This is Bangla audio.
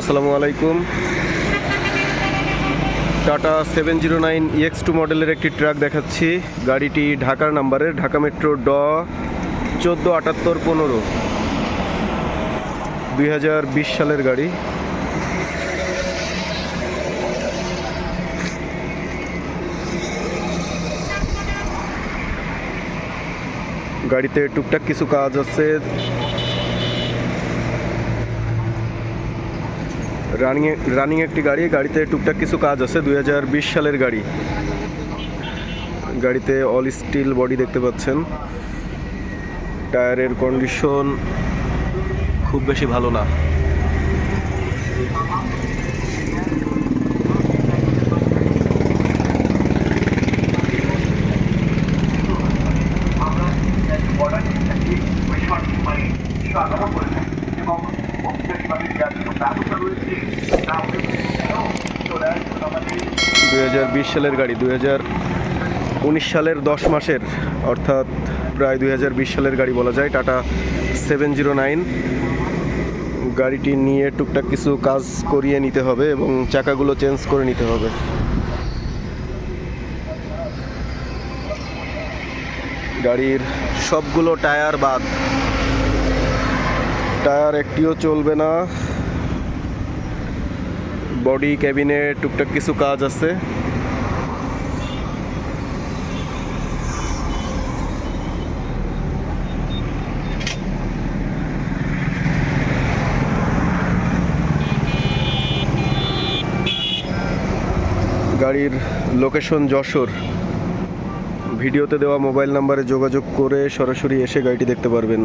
আসসালামু আলাইকুম। Tata seven zero nine EX two মডেলের একটি ট্রাক দেখাচ্ছি। গাড়িটি ঢাকার নাম্বারের ঢাকা মেট্রো ড চোদ্দ আটাত্তর পনেরো। দুই সালের গাড়ি। গাড়িতে টুকটাক কিছু কাজ আছে। রানিং রানিং একটি গাড়ি, গাড়িতে টুকটাক কিছু কাজ আছে, দুই হাজার বিশ সালের গাড়ি। গাড়িতে অল স্টিল বডি দেখতে পাচ্ছেন। টায়ারের কন্ডিশন খুব বেশি ভালো না। দু হাজার বিশ সালের গাড়ি, দুই উনিশ সালের দশ মাসের, অর্থাৎ প্রায় দুই হাজার বিশ সালের গাড়ি বলা যায়, টাটা সেভেন জিরো নাইন। গাড়িটি নিয়ে টুকটাক কিছু কাজ করিয়ে নিতে হবে এবং চাকাগুলো চেঞ্জ করে নিতে হবে। গাড়ির সবগুলো টায়ার বাদ। টায়ার একটিও চলবে না। বডি ক্যাবিনে টুকটাক কিছু কাজ আছে। গাড়ির লোকেশন যশোর। ভিডিওতে দেওয়া মোবাইল নাম্বারে যোগাযোগ করে সরাসরি এসে গাড়িটি দেখতে পারবেন।